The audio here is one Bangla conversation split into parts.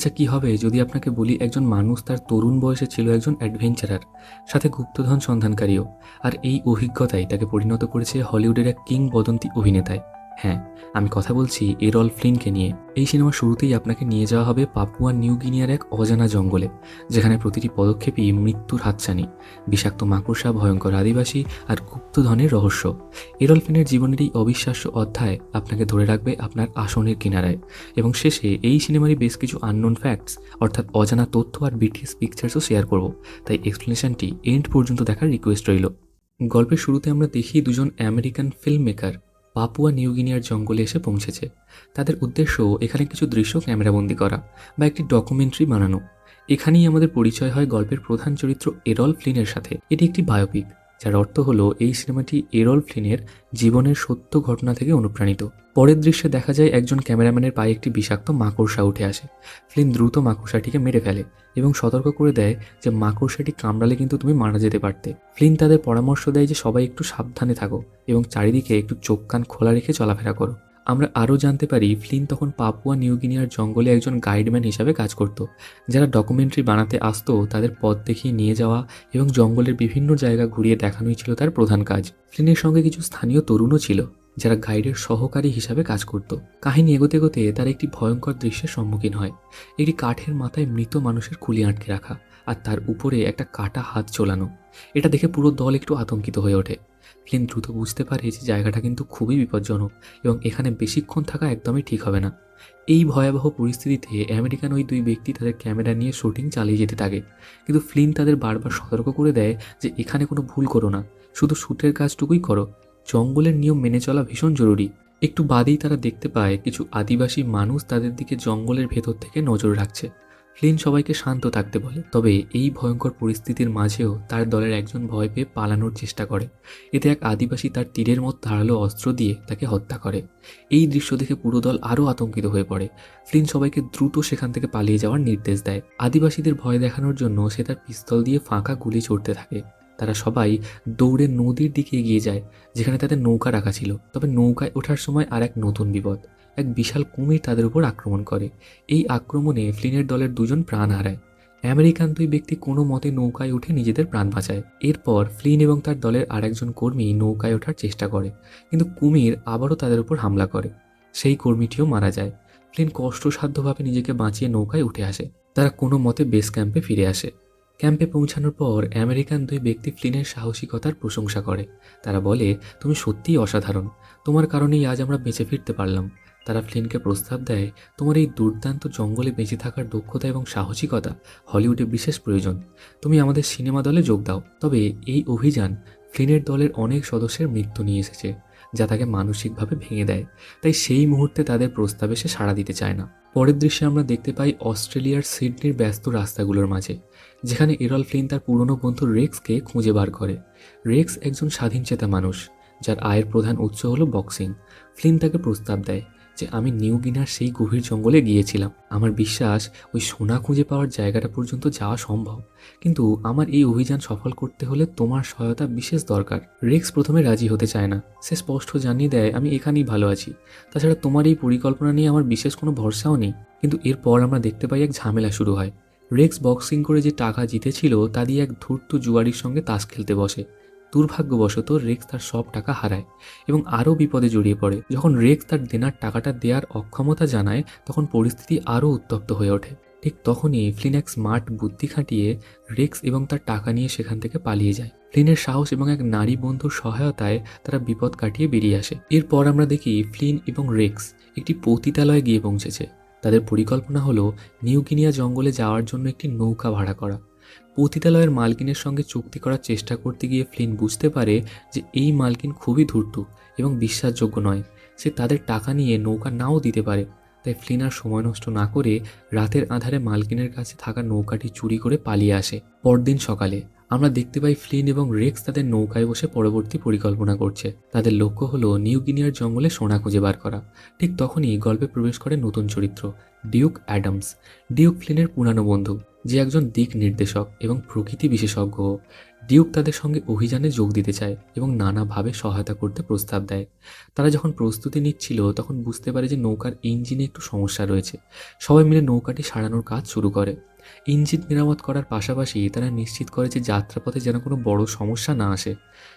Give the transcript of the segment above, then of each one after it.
আচ্ছা কি হবে? যদি আপনাকে বলি, একজন মানুষ তার তরুণ বয়সে ছিল একজন অ্যাডভেঞ্চারার, সাথে গুপ্তধন সন্ধানকারীও, আর এই অভিজ্ঞতাই তাকে পরিণত করেছে হলিউডের এক কিংবদন্তি অভিনেতায়। হ্যাঁ আমি কথা বলছি এরল ফ্লিনকে নিয়ে। এই সিনেমার শুরুতেই আপনাকে নিয়ে যাওয়া হবে পাপুয়া নিউ গিনিয়ার এক অজানা জঙ্গলে, যেখানে প্রতিটি পদক্ষেপই মৃত্যুর হাতছানি, বিষাক্ত মাকড়সা, ভয়ঙ্কর আদিবাসী আর গুপ্তধনের রহস্য। এরল ফ্লিনের জীবনের এই অবিশ্বাস্য অধ্যায় আপনাকে ধরে রাখবে আপনার আসনের কিনারায়। এবং শেষে এই সিনেমারই বেশ কিছু আননোন ফ্যাক্টস অর্থাৎ অজানা তথ্য আর বিটিএস পিকচার্সও শেয়ার করব। তাই এক্সপ্লেনেশনটি এন্ড পর্যন্ত দেখার রিকোয়েস্ট রইল। গল্পের শুরুতে আমরা দেখি দুজন আমেরিকান ফিল্ম মেকার পাপুয়া নিউগিনিয়ার জঙ্গলে এসে পৌঁছেছে। তাদের উদ্দেশ্য এখানে কিছু দৃশ্য ক্যামেরাবন্দি করা বা একটি ডকুমেন্টারি বানানো। এখানেই আমাদের পরিচয় হয় গল্পের প্রধান চরিত্র এরল ফ্লিনের সাথে। এটি একটি বায়োপিক। যার অর্থ হলো এই সিনেমাটি এরল ফ্লিনের জীবনের সত্য ঘটনা থেকে অনুপ্রাণিত। পরের দৃশ্যে দেখা যায় একজন ক্যামেরাম্যানের পায়ে একটি বিষাক্ত মাকড়সা উঠে আসে। ফ্লিন দ্রুত মাকড়সাটিকে মেরে ফেলে এবং সতর্ক করে দেয় যে মাকড়সাটি কামড়ালে কিন্তু তুমি মারা যেতে পারতে। ফ্লিন তাদের পরামর্শ দেয় যে সবাই একটু সাবধানে থাকো এবং চারিদিকে একটু চোখ কান খোলা রেখে চলাফেরা করো। আমরা আরও জানতে পারি, ফ্লিন তখন পাপুয়া নিউগিনিয়ার জঙ্গলে একজন গাইডম্যান হিসাবে কাজ করত। যারা ডকুমেন্টারি বানাতে আসতো, তাদের পথ দেখিয়ে নিয়ে যাওয়া এবং জঙ্গলের বিভিন্ন জায়গা ঘুরিয়ে দেখানোই ছিল তার প্রধান কাজ। ফ্লিনের সঙ্গে কিছু স্থানীয় তরুণও ছিল, যারা গাইডের সহকারী হিসাবে কাজ করত। কাহিনী এগোতে এগোতে তার একটি ভয়ঙ্কর দৃশ্যের সম্মুখীন হয়। একটি কাঠের মাথায় মৃত মানুষের খুলি আটকে রাখা আর তার উপরে একটা কাটা হাত চোলানো এটা দেখে পুরো দল একটু আতঙ্কিত হয়ে ওঠে। ফ্লিন দ্রুত বুঝতে পারে যে জায়গাটা কিন্তু খুবই বিপজ্জনক এবং এখানে বেশিক্ষণ থাকা একদমই ঠিক হবে না। এই ভয়াবহ পরিস্থিতিতে আমেরিকান ওই দুই ব্যক্তি তাদের ক্যামেরা নিয়ে শুটিং চালিয়ে যেতে থাকে। কিন্তু ফ্লিন তাদের বারবার সতর্ক করে দেয় যে এখানে কোনো ভুল করো না, শুধু শ্যুটের কাজটুকুই করো। জঙ্গলের নিয়ম মেনে চলা ভীষণ জরুরি। একটু বাদেই তারা দেখতে পায় কিছু আদিবাসী মানুষ তাদের দিকে জঙ্গলের ভেতর থেকে নজর রাখছে। ফ্লিন সবাইকে শান্ত থাকতে বলে। তবে এই ভয়ঙ্কর পরিস্থিতির মাঝেও তার দলের একজন ভয় পেয়ে পালানোর চেষ্টা করে। এতে এক আদিবাসী তার তীরের মতো ধারালো অস্ত্র দিয়ে তাকে হত্যা করে। এই দৃশ্য দেখে পুরো দল আরও আতঙ্কিত হয়ে পড়ে। ফ্লিন সবাইকে দ্রুত সেখান থেকে পালিয়ে যাওয়ার নির্দেশ দেয়। আদিবাসীদের ভয় দেখানোর জন্য সে তার পিস্তল দিয়ে ফাঁকা গুলি ছুটতে থাকে। তারা সবাই দৌড়ে নদীর দিকে এগিয়ে যায়, যেখানে তাদের নৌকা রাখা ছিল। তবে নৌকায় ওঠার সময় আর এক নতুন বিপদ। এক বিশাল কুমির তাদের উপর আক্রমণ করে। এই আক্রমণে ফ্লিনের দলের দুজন প্রাণ হারায়। আমেরিকান দুই ব্যক্তি কোনো মতে নৌকায় উঠে নিজেদের প্রাণ বাঁচায়। এরপর ফ্লিন এবং তার দলের আরেকজন কর্মী নৌকায় ওঠার চেষ্টা করে, কিন্তু কুমির আবারও তাদের উপর হামলা করে। সেই কর্মীটিও মারা যায়। ফ্লিন কষ্টসাধ্যভাবে নিজেকে বাঁচিয়ে নৌকায় উঠে আসে। তারা কোনো মতে বেস ক্যাম্পে ফিরে আসে। ক্যাম্পে পৌঁছানোর পর আমেরিকান দুই ব্যক্তি ফ্লিনের সাহসিকতার প্রশংসা করে। তারা বলে, তুমি সত্যিই অসাধারণ। তোমার কারণেই আজ আমরা বেঁচে ফিরতে পারলাম। তারা ফ্লিনকে প্রস্তাব দেয়, তোমার এই দুর্দান্ত জঙ্গলে বেঁচে থাকার দক্ষতা এবং সাহসিকতা হলিউডে বিশেষ প্রয়োজন। তুমি আমাদের সিনেমা দলে যোগ দাও। তবে এই অভিযান ফ্লিনের দলের অনেক সদস্যের মৃত্যু নিয়ে এসেছে, যা তাকে মানসিকভাবে ভেঙে দেয়। তাই সেই মুহূর্তে তাদের প্রস্তাবে সে সাড়া দিতে চায় না। পরের দৃশ্যে আমরা দেখতে পাই অস্ট্রেলিয়ার সিডনির ব্যস্ত রাস্তাগুলোর মাঝে, যেখানে এরল ফ্লিন তার পুরনো বন্ধু রেক্সকে খুঁজে বার করে। রেক্স একজন স্বাধীনচেতা মানুষ, যার আয়ের প্রধান উৎস হলো বক্সিং। ফ্লিন তাকে প্রস্তাব দেয় যে আমি নিউ গিনার সেই গভীর জঙ্গলে গিয়েছিলাম। আমার বিশ্বাস ওই সোনা খুঁজে পাওয়ার জায়গাটা পর্যন্ত যাওয়া সম্ভব। কিন্তু আমার এই অভিযান সফল করতে হলে তোমার সহায়তা বিশেষ দরকার। রেক্স প্রথমে রাজি হতে চায় না। সে স্পষ্ট জানিয়ে দেয়, আমি এখানেই ভালো আছি। তাছাড়া তোমার এই পরিকল্পনা নিয়ে আমার বিশেষ কোনো ভরসাও নেই। কিন্তু এরপর আমরা দেখতে পাই এক ঝামেলা শুরু হয়। রেক্স বক্সিং করে যে টাকা জিতেছিল, তা দিয়ে এক ধূর্ত জুয়ারির সঙ্গে তাস খেলতে বসে। দুর্ভাগ্যবশত রেক্স তার সব টাকা হারায় এবং আরও বিপদে জড়িয়ে পড়ে। যখন রেক্স তার দেনার টাকাটা দেওয়ার অক্ষমতা জানায়, তখন পরিস্থিতি আরও উত্তপ্ত হয়ে ওঠে। ঠিক তখনই ফ্লিন এক স্মার্ট বুদ্ধি খাটিয়ে রেক্স এবং তার টাকা নিয়ে সেখান থেকে পালিয়ে যায়। ফ্লিনের সাহস এবং এক নারী বন্ধুর সহায়তায় তারা বিপদ কাটিয়ে বেরিয়ে আসে। এরপর আমরা দেখি ফ্লিন এবং রেক্স একটি পতিতালয়ে গিয়ে পৌঁছেছে। তাদের পরিকল্পনা হলো নিউগিনিয়া জঙ্গলে যাওয়ার জন্য একটি নৌকা ভাড়া করা। পতিতালয়ের মালকিনের সঙ্গে চুক্তি করার চেষ্টা করতে গিয়ে ফ্লিন বুঝতে পারে যে এই মালকিন খুবই ধূর্ত এবং বিশ্বাসযোগ্য নয়। সে তাদের টাকা নিয়ে নৌকা নাও দিতে পারে। তাই ফ্লিন আর সময় নষ্ট না করে রাতের আধারে মালকিনের কাছে থাকা নৌকাটি চুরি করে পালিয়ে আসে। পরদিন সকালে আমরা দেখতে পাই ফ্লিন এবং রেক্স তাদের নৌকায় বসে পরবর্তী পরিকল্পনা করছে। তাদের লক্ষ্য হলো নিউ গিনিয়ার জঙ্গলে সোনা খুঁজে বার করা। ঠিক তখনই গল্পে প্রবেশ করে নতুন চরিত্র, ডিউক অ্যাডামস। ডিউক ফ্লিনের পুরানো বন্ধু। যে একজন দিক নির্দেশক এবং প্রকৃতি বিশেষজ্ঞ, ডিউক তাদের সঙ্গে অভিযানে যোগ দিতে চায় এবং নানাভাবে সহায়তা করতে প্রস্তাব দেয়। তারা যখন প্রস্তুতি নিচ্ছিল, তখন বুঝতে পারে যে নৌকার ইঞ্জিনে একটু সমস্যা রয়েছে। সবাই মিলে নৌকাটি সারানোর কাজ শুরু করে। ইঞ্জিন মেরামত করার পাশাপাশি তারা নিশ্চিত করে যে যাত্রাপথে যেন কোনো বড় সমস্যা না আসে।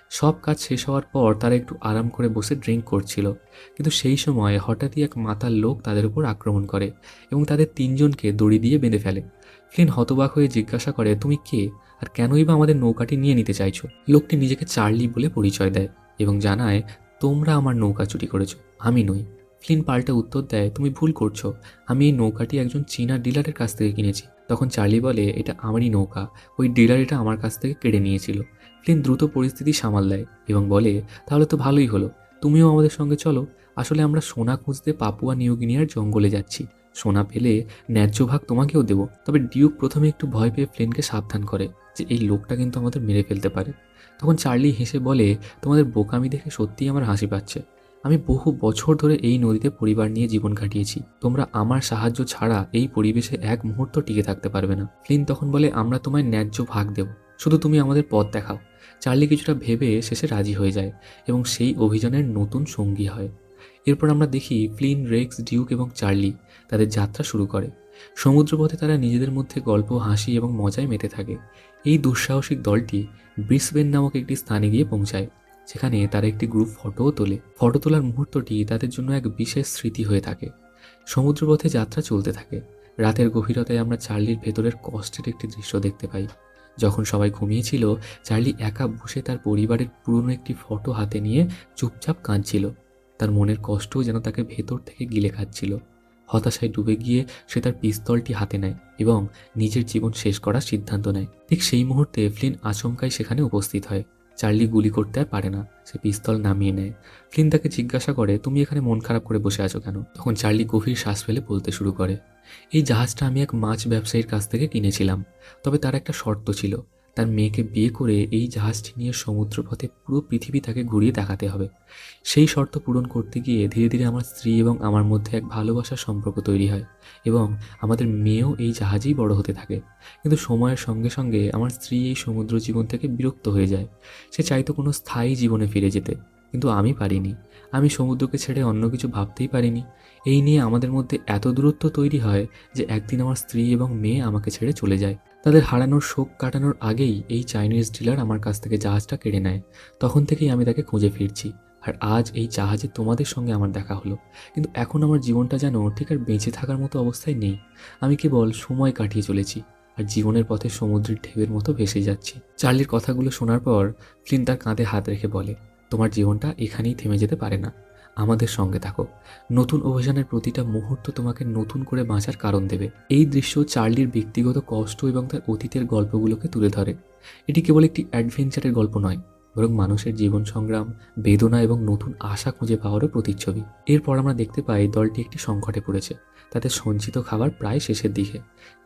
সব কাজ শেষ হওয়ার পর তারা একটু আরাম করে বসে ড্রিঙ্ক করছিল। কিন্তু সেই সময় হঠাৎই এক মাতার লোক তাদের উপর আক্রমণ করে এবং তাদের তিনজনকে দড়ি দিয়ে বেঁধে ফেলে। ফ্লিন হতবাক হয়ে জিজ্ঞাসা করে, তুমি কে? আর কেনই বা আমাদের নৌকাটি নিয়ে নিতে চাইছো? লোকটি নিজেকে চার্লি বলে পরিচয় দেয় এবং জানায়, তোমরা আমার নৌকা চুরি করেছ, আমি নই। ফ্লিন পাল্টা উত্তর দেয়, তুমি ভুল করছ। আমি এই নৌকাটি একজন চীনা ডিলারের কাছ থেকে কিনেছি। তখন চার্লি বলে, এটা আমারই নৌকা। ওই ডিলার এটা আমার কাছ থেকে কেড়ে নিয়েছিল। ফ্লিন দ্রুত পরিস্থিতি সামাল দেয় এবং বলে, তাহলে তো ভালোই হলো। তুমিও আমাদের সঙ্গে চলো। আসলে আমরা সোনা খুঁজতে পাপুয়া নিউগিনিয়ার জঙ্গলে যাচ্ছি। সোনা পেলে ন্যায্য ভাগ তোমাকেও দেব। তবে ডিউক প্রথমে একটু ভয় পেয়ে ফ্লেনকে সাবধান করে যে এই লোকটা কিন্তু আমাদের মেরে ফেলতে পারে। তখন চার্লি হেসে বলে, তোমাদের বোকামি দেখে সত্যিই আমার হাসি পাচ্ছে। আমি বহু বছর ধরে এই নদীতে পরিবার নিয়ে জীবন কাটিয়েছি। তোমরা আমার সাহায্য ছাড়া এই পরিবেশে এক মুহূর্ত টিকে থাকতে পারবে না। ফ্লিন তখন বলে, আমরা তোমায় ন্যায্য ভাগ দেব। শুধু তুমি আমাদের পথ দেখাও। চার্লি কিছুটা ভেবে শেষে রাজি হয়ে যায় এবং সেই অভিযানের নতুন সঙ্গী হয়। এরপর আমরা দেখি ফ্লিন, রেক্স, ডিউক এবং চার্লি তাদের যাত্রা শুরু করে। সমুদ্রপথে তারা নিজেদের মধ্যে গল্প, হাসি এবং মজায় মেতে থাকে। এই দুঃসাহসিক দলটি ব্রিসবেন নামক একটি স্থানে গিয়ে পৌঁছায় সেখানে তারা একটি গ্রুপ ফটোও তোলে। ফটো তোলার মুহূর্তটি তাদের জন্য এক বিশেষ স্মৃতি হয়ে থাকে। সমুদ্রপথে যাত্রা চলতে থাকে। রাতের গভীরতায় আমরা চার্লির ভেতরের কষ্টের একটি দৃশ্য দেখতে পাই। যখন সবাই ঘুমিয়েছিল, চার্লি একা বসে তার পরিবারের পুরনো একটি ফটো হাতে নিয়ে চুপচাপ কাঁদছিল। তার মনের কষ্টও যেন তাকে ভেতর থেকে গিলে খাচ্ছিল। হতাশায় ডুবে গিয়ে সে তার পিস্তলটি হাতে নেয় এবং নিজের জীবন শেষ করার সিদ্ধান্ত নেয়। ঠিক সেই মুহূর্তে ফ্লিন আচমকাই সেখানে উপস্থিত হয়। চার্লি গুলি করতে আর পারে না, সে পিস্তল নামিয়ে নেয়। ফ্লিন তাকে জিজ্ঞাসা করে, তুমি এখানে মন খারাপ করে বসে আছো কেন? তখন চার্লি গভীর শ্বাস ফেলে বলতে শুরু করে, এই জাহাজটা আমি এক মাছ ব্যবসায়ীর কাছ থেকে কিনেছিলাম, তবে তার একটা শর্ত ছিল। তার মেয়েকে বিয়ে করে এই জাহাজটি নিয়ে সমুদ্রপথে পুরো পৃথিবী তাকে ঘুরিয়ে দেখাতে হবে। সেই শর্ত পূরণ করতে গিয়ে ধীরে ধীরে আমার স্ত্রী এবং আমার মধ্যে এক ভালোবাসার সম্পর্ক তৈরি হয় এবং আমাদের মেয়েও এই জাহাজেই বড় হতে থাকে। কিন্তু সময়ের সঙ্গে সঙ্গে আমার স্ত্রী এই সমুদ্র জীবন থেকে বিরক্ত হয়ে যায়। সে চাইতো কোনো স্থায়ী জীবনে ফিরে যেতে, কিন্তু আমি পারিনি। আমি সমুদ্রকে ছেড়ে অন্য কিছু ভাবতেই পারিনি। এই নিয়ে আমাদের মধ্যে এত দূরত্ব তৈরি হয় যে একদিন আমার স্ত্রী এবং মেয়ে আমাকে ছেড়ে চলে যায়। তাদের হারানোর শোক কাটানোর আগেই এই চাইনিজ ডিলার আমার কাছ থেকে জাহাজটা কেড়ে নেয়। তখন থেকেই আমি তাকে খুঁজে ফিরছি। আর আজ এই জাহাজে তোমাদের সঙ্গে আমার দেখা হলো। কিন্তু এখন আমার জীবনটা যেন ঠিক আর বেঁচে থাকার মতো অবস্থায় নেই। আমি কেবল সময় কাটিয়ে চলেছি আর জীবনের পথে সমুদ্রের ঢেউয়ের মতো ভেসে যাচ্ছি। চার্লির কথাগুলো শোনার পর ফ্লিন তার কাঁধে হাত রেখে বলে তোমার জীবনটা এখানেই থেমে যেতে পারে না। আমাদের সঙ্গে থাকো। নতুন অভিযানের প্রতিটা মুহূর্ত তোমাকে নতুন করে বাঁচার কারণ দেবে। এই দৃশ্য চার্লির ব্যক্তিগত কষ্ট এবং তার অতীতের গল্পগুলোকে তুলে ধরে। এটি কেবল একটি অ্যাডভেঞ্চারের গল্প নয় বরং মানুষের জীবন সংগ্রাম বেদনা এবং নতুন আশা খুঁজে পাওয়ারও প্রতিচ্ছবি। এরপর আমরা দেখতে পাই দলটি একটি সংকটে পড়েছে। তাদের সঞ্চিত খাবার প্রায় শেষের দিকে।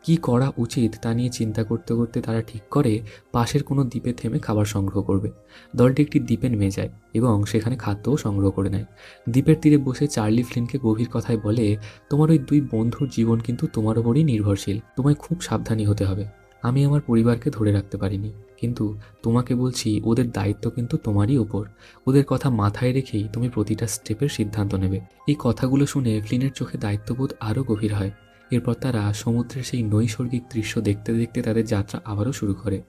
কি করা উচিত তা নিয়ে চিন্তা করতে করতে তারা ঠিক করে পাশের কোনো দ্বীপে থেমে খাবার সংগ্রহ করবে। দলটি একটি দ্বীপে নেমে যায় এবং সেখানে খাদ্যও সংগ্রহ করে নেয়। দ্বীপের তীরে বসে চার্লি ফ্লিনকে গভীর কথায় বলে, তোমার ওই দুই বন্ধুর জীবন কিন্তু তোমার ওপরই নির্ভরশীল। তোমায় খুব সাবধানী হতে হবে। আমি আমার পরিবারকে ধরে রাখতে পারিনি। কিন্তু তোমাকে বলছি, ওদের দায়িত্ব কিন্তু তোমারই ওপর ওদের কথা মাথায় রেখেই তুমি প্রতিটা স্টেপের সিদ্ধান্ত নেবে। এই কথাগুলো শুনে ফ্লিনের চোখে দায়িত্ববোধ আরও গভীর হয়। এরপর তারা সমুদ্রের সেই নৈসর্গিক দৃশ্য দেখতে দেখতে তাদের যাত্রা আবারও শুরু করে।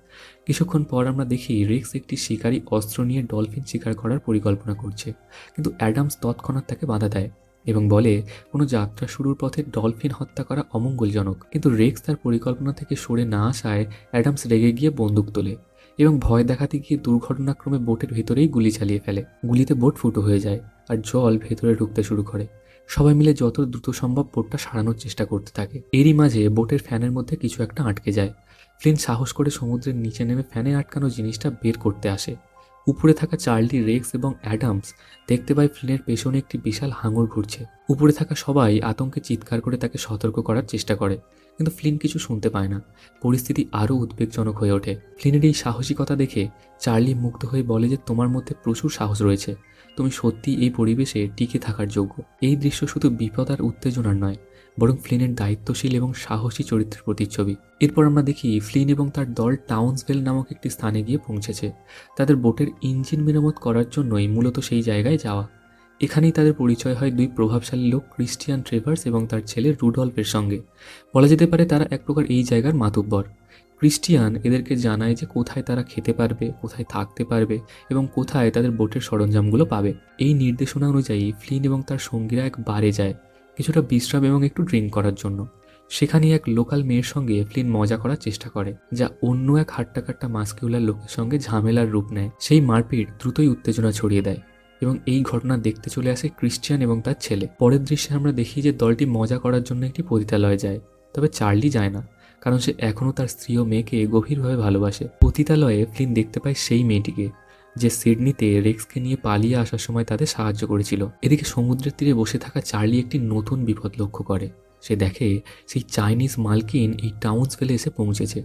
কিছুক্ষণ পর আমরা দেখি রিক্স একটি শিকারী অস্ত্র নিয়ে ডলফিন শিকার করার পরিকল্পনা করছে। কিন্তু অ্যাডামস তৎক্ষণাৎ তাকে বাধা দেয়। এবং বলে, কোনো যাত্রা শুরুর পথে ডলফিন হত্যা করা অমঙ্গলজনক। কিন্তু রেক্স তার পরিকল্পনা থেকে সরে না আসায় অ্যাডামস রেগে গিয়ে বন্দুক তোলে এবং ভয় দেখাতে গিয়ে দুর্ঘটনাক্রমে বোটের ভেতরেই গুলি চালিয়ে ফেলে। গুলিতে বোট ফুটো হয়ে যায় আর জল ভেতরে ঢুকতে শুরু করে। সবাই মিলে যত দ্রুত সম্ভব বোটটা সারানোর চেষ্টা করতে থাকে। এরই মাঝে বোটের ফ্যানের মধ্যে কিছু একটা আটকে যায়। ফ্লিন সাহস করে সমুদ্রের নিচে নেমে ফ্যানে আটকানো জিনিসটা বের করতে আসে। উপরে থাকা চার্লি, রেক্স এবং অ্যাডামস দেখতে পায় ফ্লিনের পেছনে একটি বিশাল হাঙর ঘুরছে। উপরে থাকা সবাই আতঙ্কে চিৎকার করে তাকে সতর্ক করার চেষ্টা করে, কিন্তু ফ্লিন কিছু শুনতে পায় না। পরিস্থিতি আরও উদ্বেগজনক হয়ে ওঠে। ফ্লিনের এই সাহসিকতা দেখে চার্লি মুগ্ধ হয়ে বলে যে, তোমার মধ্যে প্রচুর সাহস রয়েছে। তুমি সত্যি এই পরিবেশে টিকে থাকার যোগ্য। এই দৃশ্য শুধু বিপদ আর উত্তেজনার নয় বরং ফ্লিনের দায়িত্বশীল এবং সাহসী চরিত্রের প্রতিচ্ছবি। এরপর আমরা দেখি ফ্লিন এবং তার দল টাউন্সভেল নামক একটি স্থানে গিয়ে পৌঁছেছে। তাদের বোটের ইঞ্জিন মেরামত করার জন্যই মূলত সেই জায়গায় যাওয়া। এখানেই তাদের পরিচয় হয় দুই প্রভাবশালী লোক, ক্রিস্টিয়ান ট্রেভার্স এবং তার ছেলে রুডলফের সঙ্গে। বলা যেতে পারে তারা এক প্রকার এই জায়গার মাতুব্বর। ক্রিস্টিয়ান এদেরকে জানায় যে কোথায় তারা খেতে পারবে, কোথায় থাকতে পারবে এবং কোথায় তাদের বোটের সরঞ্জামগুলো পাবে। এই নির্দেশনা অনুযায়ী ফ্লিন এবং তার সঙ্গীরা এক বারে যায়। কিছুটা বিশ্রাম এবং একটু ড্রিঙ্ক করার জন্য। সেখানে এক লোকাল মেয়ের সঙ্গে ফ্লিন মজা করার চেষ্টা করে, যা অন্য এক হাট্টাকাট্টা মাস্কিউলার লোকের সঙ্গে ঝামেলার রূপ নেয়। সেই মারপিট দ্রুতই উত্তেজনা ছড়িয়ে দেয় এবং এই ঘটনা দেখতে চলে আসে ক্রিশ্চিয়ান এবং তার ছেলে। পরের দৃশ্যে আমরা দেখি যে দলটি মজা করার জন্য একটি পতিতালয়ে যায়, তবে চার্লি যায় না, কারণ সে এখনও তার স্ত্রী ও মেয়েকে গভীরভাবে ভালোবাসে। পতিতালয়ে ফ্লিন দেখতে পায় সেই মেয়েটিকে। যে সিডনিতে রেক্সকে নিয়ে পালিয়ে আসার সময় তাদের সাহায্য করেছিল। এদিকে সমুদ্রের তীরে বসে থাকা চার্লি একটি নতুন বিপদ লক্ষ্য করে। সে দেখে সেই চাইনিজ মালকিন এই টাউন্সভেলে এসে পৌঁছেছে।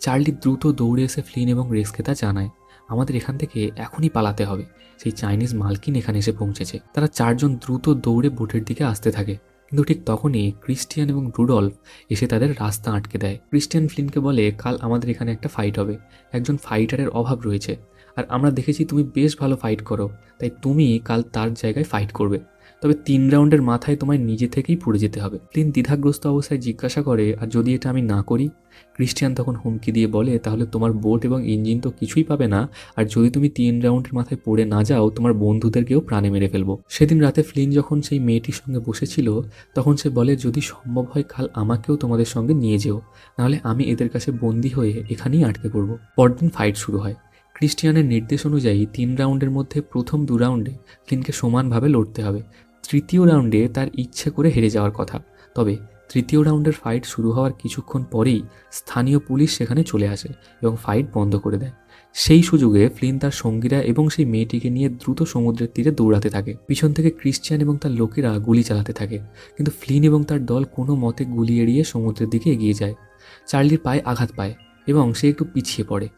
চার্লি দ্রুত দৌড়ে এসে ফ্লিন এবং রেক্সকে তা জানায়, আমাদের এখান থেকে এখনই পালাতে হবে। সেই চাইনিজ মালকিন এখানে এসে পৌঁছেছে। তারা চারজন দ্রুত দৌড়ে বোটের দিকে আসতে থাকে। কিন্তু ঠিক তখনই ক্রিস্টিয়ান এবং রুডলফ এসে তাদের রাস্তা আটকে দেয়। ক্রিস্টিয়ান ফ্লিনকে বলে, কাল আমাদের এখানে একটা ফাইট হবে। একজন ফাইটারের অভাব রয়েছে। আর আমরা দেখেছি তুমি বেশ ভালো ফাইট করো। তাই তুমি কাল তার জায়গায় ফাইট করবে। তবে তিন রাউন্ডের মাথায় তোমায় নিজে থেকেই পড়ে যেতে হবে। ফ্লিন দ্বিধাগ্রস্ত অবস্থায় জিজ্ঞাসা করে, আর যদি এটা আমি না করি? ক্রিস্টিয়ান তখন হুমকি দিয়ে বলে, তাহলে তোমার বোট এবং ইঞ্জিন তো কিছুই পাবে না। আর যদি তুমি তিন রাউন্ডের মাথায় পড়ে না যাও, তোমার বন্ধুদেরকেও প্রাণে মেরে ফেলব। সেদিন রাতে ফ্লিন যখন সেই মেয়েটির সঙ্গে বসেছিল, তখন সে বলে, যদি সম্ভব হয় কাল আমাকেও তোমাদের সঙ্গে নিয়ে যেও। নাহলে আমি এদের কাছে বন্দি হয়ে এখানেই আটকে পড়ব। পরদিন ফাইট শুরু হয়। ক্রিস্টিয়ানের নির্দেশ অনুযায়ী তিন রাউন্ডের মধ্যে প্রথম দু রাউন্ডে ফ্লিনকে সমানভাবে লড়তে হবে। তৃতীয় রাউন্ডে তার ইচ্ছে করে হেরে যাওয়ার কথা। তবে তৃতীয় রাউন্ডের ফাইট শুরু হওয়ার কিছুক্ষণ পরেই স্থানীয় পুলিশ সেখানে চলে আসে এবং ফাইট বন্ধ করে দেয়। সেই সুযোগে ফ্লিন তার সঙ্গীরা এবং সেই মেয়েটিকে নিয়ে দ্রুত সমুদ্রের তীরে দৌড়াতে থাকে। পিছন থেকে ক্রিশ্চিয়ান এবং তার লোকেরা গুলি চালাতে থাকে। কিন্তু ফ্লিন এবং তার দল কোনো মতে গুলি এড়িয়ে সমুদ্রের দিকে এগিয়ে যায়। চার্লির পায়ে আঘাত পায় এবং সে একটু পিছিয়ে পড়ে।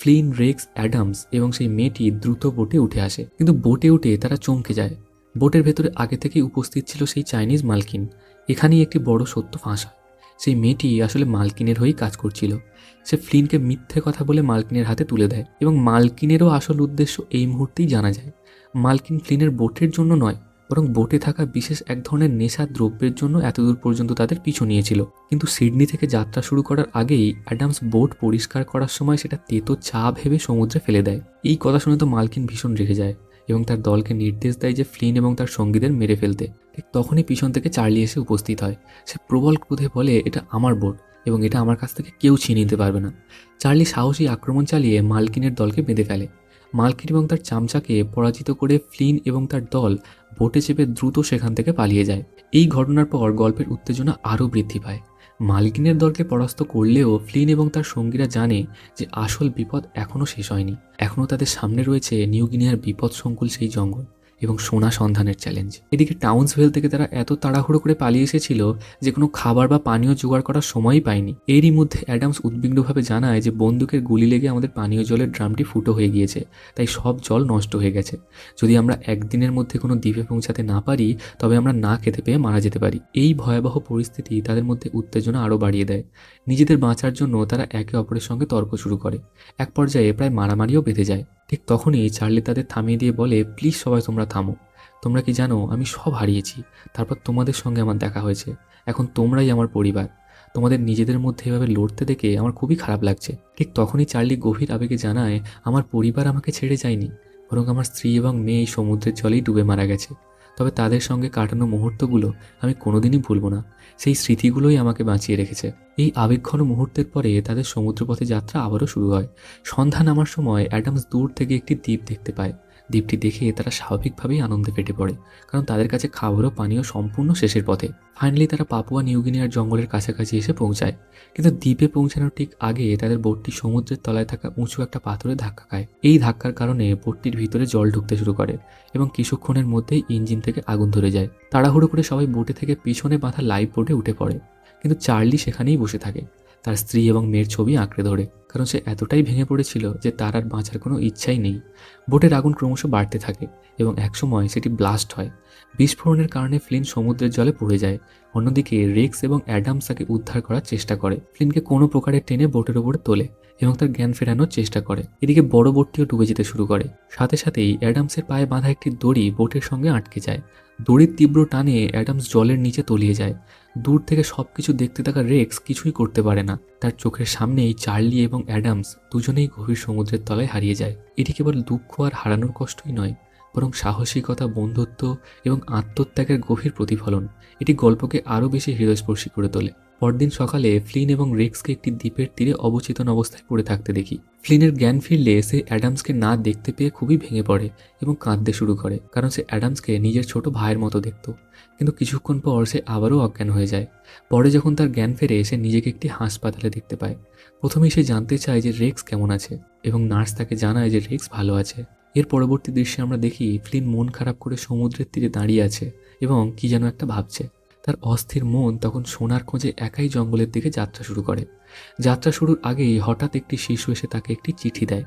ফ্লিন, রেক্স, অ্যাডামস এবং সেই মেয়েটি দ্রুত বোটে উঠে আসে। কিন্তু বোটে উঠে তারা চমকে যায়। বোটের ভেতরে আগে থেকেই উপস্থিত ছিল সেই চাইনিজ মালকিন। এখানেই একটি বড় সত্য ফাঁস হয়। সেই মেয়েটি আসলে মালকিনের হয়েই কাজ করছিল। সে ফ্লিনকে মিথ্যে কথা বলে মালকিনের হাতে তুলে দেয় এবং মালকিনেরও আসল উদ্দেশ্য এই মুহূর্তেই জানা যায়। মালকিন ফ্লিনের বোটের জন্য নয় বরং বোটে থাকা বিশেষ এক ধরনের নেশা দ্রব্যের জন্য এতদূর পর্যন্ত তাদের পিছু নিয়েছিল। কিন্তু সিডনি থেকে যাত্রা শুরু করার আগেই অ্যাডামস বোট পরিষ্কার করার সময় সেটা তেতো চা ভেবে সমুদ্রে ফেলে দেয়। এই কথা শুনে তো মালকিন ভীষণ রেখে যায় এবং তার দলকে নির্দেশ দেয় যে ফ্লিন এবং তার সঙ্গীদের মেরে ফেলতে। ঠিক তখনই পিছন থেকে চার্লি এসে উপস্থিত হয়। সে প্রবল ক্রোধে বলে, এটা আমার বোট এবং এটা আমার কাছ থেকে কেউ ছিনিয়ে নিতে পারবে না। চার্লি সাহসী আক্রমণ চালিয়ে মালকিনের দলকে বেঁধে ফেলে। মালকিন এবং তার চামচাকে পরাজিত করে ফ্লিন এবং তার দল বোটে চেপে দ্রুত সেখান থেকে পালিয়ে যায়। এই ঘটনার পর গল্পের উত্তেজনা আরও বৃদ্ধি পায়। মালকিনের দলকে পরাস্ত করলেও ফ্লিন এবং তার সঙ্গীরা জানে যে আসল বিপদ এখনও শেষ হয়নি। এখনও তাদের সামনে রয়েছে নিউগিনিয়ার বিপদ সংকুল সেই জঙ্গল। এবং সোনা সন্ধানের চ্যালেঞ্জ এদিকে টাউন্সভেল থেকে তারা এত তাড়াহুড়ো করে পালিয়ে এসেছিল যে কোনো খাবার বা পানীয় জোগাড় করার সময়ই পায়নি। এরই মধ্যে অ্যাডামস উদ্বিগ্নভাবে জানায় যে বন্দুকের গুলি লেগে আমাদের পানীয় জলের ড্রামটি ফুটো হয়ে গিয়েছে, তাই সব জল নষ্ট হয়ে গেছে। যদি আমরা একদিনের মধ্যে কোনো দ্বীপে পৌঁছাতে না পারি, তবে আমরা না খেতে পেয়ে মারা যেতে পারি। এই ভয়াবহ পরিস্থিতি তাদের মধ্যে উত্তেজনা আরও বাড়িয়ে দেয়। নিজেদের বাঁচার জন্য তারা একে অপরের সঙ্গে তর্ক শুরু করে। এক পর্যায়ে প্রায় মারামারিও বেঁধে যায়। ঠিক তখনই চার্লি তাদের থামিয়ে দিয়ে বলে, প্লিজ সবাই তোমরা থামো। তোমরা কি জানো, আমি সব হারিয়েছি। তারপর তোমাদের সঙ্গে আমার দেখা হয়েছে। এখন তোমরাই আমার পরিবার। তোমাদের নিজেদের মধ্যে এভাবে লড়তে দেখে আমার খুবই খারাপ লাগছে। ঠিক তখনই চার্লি গভীর আবেগে জানায়, আমার পরিবার আমাকে ছেড়ে যায়নি। বরং আমার স্ত্রী এবং মেয়ে সমুদ্রের জলেই ডুবে মারা গেছে। তবে তাদের সঙ্গে কাটানো মুহূর্তগুলো আমি কোনোদিনই ভুলব না। সেই স্মৃতিগুলোই আমাকে বাঁচিয়ে রেখেছে। এই আবেগঘন মুহূর্তের পরে তাদের সমুদ্রপথে যাত্রা আবারও শুরু হয়। সন্ধান আমার সময় অ্যাডামস দূর থেকে একটি দ্বীপ দেখতে পায়। দ্বীপটি দেখে তারা স্বাভাবিকভাবেই আনন্দে ফেটে পড়ে, কারণ তাদের কাছে খাবার ও পানীয় সম্পূর্ণ শেষের পথে। ফাইনালি তারা পাপুয়া নিউগিনিয়ার জঙ্গলের কাছাকাছি এসে পৌঁছায়। কিন্তু দ্বীপে পৌঁছানোর ঠিক আগে তাদের বোটটি সমুদ্রের তলায় থাকা উঁচু একটা পাথরে ধাক্কা খায়। এই ধাক্কার কারণে বোটটির ভিতরে জল ঢুকতে শুরু করে এবং কিছুক্ষণের মধ্যেই ইঞ্জিন থেকে আগুন ধরে যায়। তাড়াহুড়ো করে সবাই বোটে থেকে পিছনে বাঁধা লাইফ বোটে উঠে পড়ে, কিন্তু চার্লি সেখানেই বসে থাকে। তার স্ত্রী এবং মেয়ের ছবি আঁকড়ে ধরে। কারণ সে এতটাই ভেঙে পড়েছিল যে তার আর বাঁচার কোনো ইচ্ছাই নেই। বোটের আগুন ক্রমশ বাড়তে থাকে এবং একসময় সেটি ব্লাস্ট হয়। বিস্ফোরণের কারণে ফ্লিন সমুদ্রের জলে পড়ে যায়। অন্যদিকে রেক্স এবং অ্যাডামস তাকে উদ্ধার করার চেষ্টা করে। ফ্লিনকে কোনো প্রকারে টেনে বোটের উপরে তোলে এবং তার জ্ঞান ফেরানোর চেষ্টা করে। এদিকে বড় বোটটিও ডুবে যেতে শুরু করে। সাথে সাথেই অ্যাডামসের পায়ে বাঁধা একটি দড়ি বোটের সঙ্গে আটকে যায়। দড়ির তীব্র টানে অ্যাডামস জলের নিচে তলিয়ে যায়। দূর থেকে সবকিছু দেখতে থাকা রেক্স কিছুই করতে পারে না। তার চোখের সামনেই চার্লি এবং অ্যাডামস দুজনেই গভীর সমুদ্রের তলায় হারিয়ে যায়। এটি কেবল দুঃখ আর হারানোর কষ্টই নয়। বরং সাহসিকতা, বন্ধুত্ব এবং আত্মত্যাগের গভীর প্রতিফলন এটি গল্পকে আরও বেশি হৃদয়স্পর্শী করে তোলে। পরদিন সকালে ফ্লিন এবং রেক্সকে একটি দ্বীপের তীরে অবচেতন অবস্থায় পড়ে থাকতে দেখি। ফ্লিনের জ্ঞান ফিরলে সে অ্যাডামসকে না দেখতে পেয়ে খুবই ভেঙে পড়ে এবং কাঁদতে শুরু করে, কারণ সে অ্যাডামসকে নিজের ছোট ভাইয়ের মতো দেখত। কিন্তু কিছুক্ষণ পর সে আবারও অজ্ঞান হয়ে যায়। পরে যখন তার জ্ঞান ফেরে, সে নিজেকে একটি হাসপাতালে দেখতে পায়। প্রথমেই সে জানতে চায় যে রেক্স কেমন আছে এবং নার্স তাকে জানায় যে রেক্স ভালো আছে। এর পরবর্তী দৃশ্যে আমরা দেখি ফ্লিন মন খারাপ করে সমুদ্রের তীরে দাঁড়িয়ে আছে এবং কি যেন একটা ভাবছে। তার অস্থির মন তখন সোনার খোঁজে একাই জঙ্গলের দিকে যাত্রা শুরু করে। যাত্রা শুরুর আগেই হঠাৎ একটি শিশু এসে তাকে একটি চিঠি দেয়।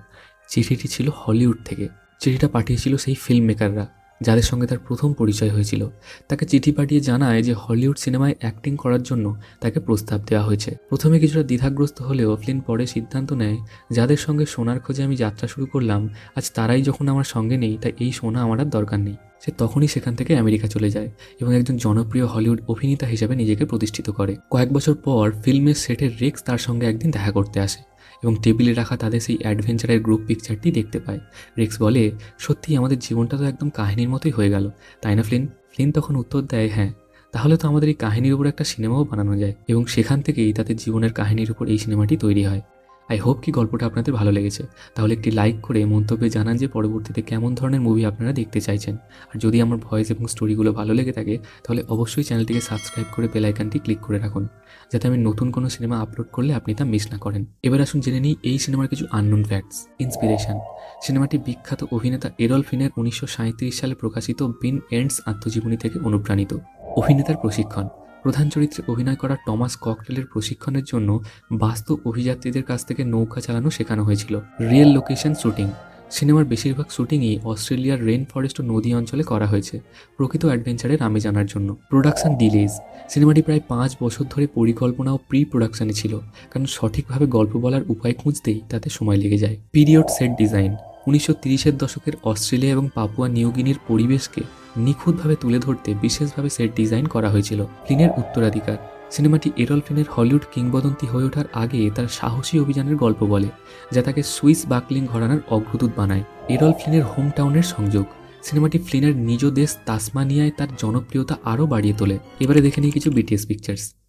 চিঠিটি ছিল হলিউড থেকে। চিঠিটা পাঠিয়েছিল সেই ফিল্ম মেকাররা যাদের সঙ্গে তার প্রথম পরিচয় হয়েছিল, তাকে চিঠি পাঠিয়ে জানায় যে হলিউড সিনেমায় অ্যাক্টিং করার জন্য তাকে প্রস্তাব দেওয়া হয়েছে। প্রথমে কিছুটা দ্বিধাগ্রস্ত হলেও ফ্লিন পরে সিদ্ধান্ত নেয়, যাদের সঙ্গে সোনার খোঁজে আমি যাত্রা শুরু করলাম, আজ তারাই যখন আমার সঙ্গে নেই, তাই এই সোনা আমার আর দরকার নেই। সে তখনই সেখান থেকে আমেরিকা চলে যায় এবং একজন জনপ্রিয় হলিউড অভিনেতা হিসেবে নিজেকে প্রতিষ্ঠিত করে। কয়েক বছর পর ফিল্মের সেটের রেক্স তার সঙ্গে একদিন দেখা করতে আসে। এবং টেবিলে রাখা তাদের সেই অ্যাডভেঞ্চারের গ্রুপ পিকচারটি দেখতে পায়। রেক্স বলে সত্যিই আমাদের জীবনটা তো একদম কাহিনীর মতোই হয়ে গেল। তাই না, ফ্লিন? ফ্লিন তখন উত্তর দেয় হ্যাঁ তাহলে তো আমাদের এই কাহিনীর উপর একটা সিনেমাও বানানো যায়। এবং সেখান থেকেই তাদের জীবনের কাহিনীর উপর এই সিনেমাটি তৈরি হয়। আই হোপ কি গল্পটা আপনাদের ভালো লেগেছে। তাহলে একটি লাইক করে মন্তব্যে জানান যে পরবর্তীতে কেমন ধরনের মুভি আপনারা দেখতে চাইছেন। আর যদি আমার ভয়েস এবং স্টোরিগুলো ভালো লেগে থাকে, তাহলে অবশ্যই চ্যানেলটিকে সাবস্ক্রাইব করে বেল আইকনটি ক্লিক করে রাখুন, যাতে আমি নতুন কোনো সিনেমা আপলোড করলে আপনি তা মিস না করেন। এবার আসুন জেনে নিই এই সিনেমার কিছু আননোন ফ্যাক্টস ইন্সপিরেশন সিনেমাটি বিখ্যাত অভিনেতা এরল ফিনের উনিশশো সাঁইত্রিশ সালে প্রকাশিত বিন এন্ডস আত্মজীবনী থেকে অনুপ্রাণিত। অভিনেতার প্রশিক্ষণ। প্রধান চরিত্রে অভিনয় করা টমাস ককটেলের প্রশিক্ষণের জন্য বাস্তব অভিযাত্রীদের কাছ থেকে নৌকা চালানো শেখানো হয়েছিল। Real location shooting. সিনেমার বেশিরভাগ শুটিংই অস্ট্রেলিয়ার রেন ফরেস্ট ও নদী অঞ্চলে করা হয়েছে, প্রকৃত অ্যাডভেঞ্চারের আমেজ আনার জন্য। Production delays. সিনেমাটি প্রায় পাঁচ বছর ধরে পরিকল্পনা ও প্রি প্রোডাকশনে ছিল, কারণ সঠিকভাবে গল্প বলার উপায় খুঁজতেই তাতে সময় লেগে যায়। Period set design. উনিশশো তিরিশের দশকের অস্ট্রেলিয়া এবং পাপুয়া নিউগিনির পরিবেশকে নিখুঁতভাবে তুলে ধরতে বিশেষভাবে সেট ডিজাইন করা হয়েছিল। ফ্লিনের উত্তরাধিকার। সিনেমাটি এরল ফ্লিনের হলিউড কিংবদন্তি হয়ে ওঠার আগে তার সাহসী অভিযানের গল্প বলে, যা তাকে সুইস বাকলিং ঘরানার অগ্রদূত বানায়। এরল ফ্লিনের হোম টাউনের সংযোগ। সিনেমাটি ফ্লিনের নিজ দেশ তাসমানিয়ায় তার জনপ্রিয়তা আরও বাড়িয়ে তোলে। এবারে দেখে নিই কিছু বিটিএস পিকচার্স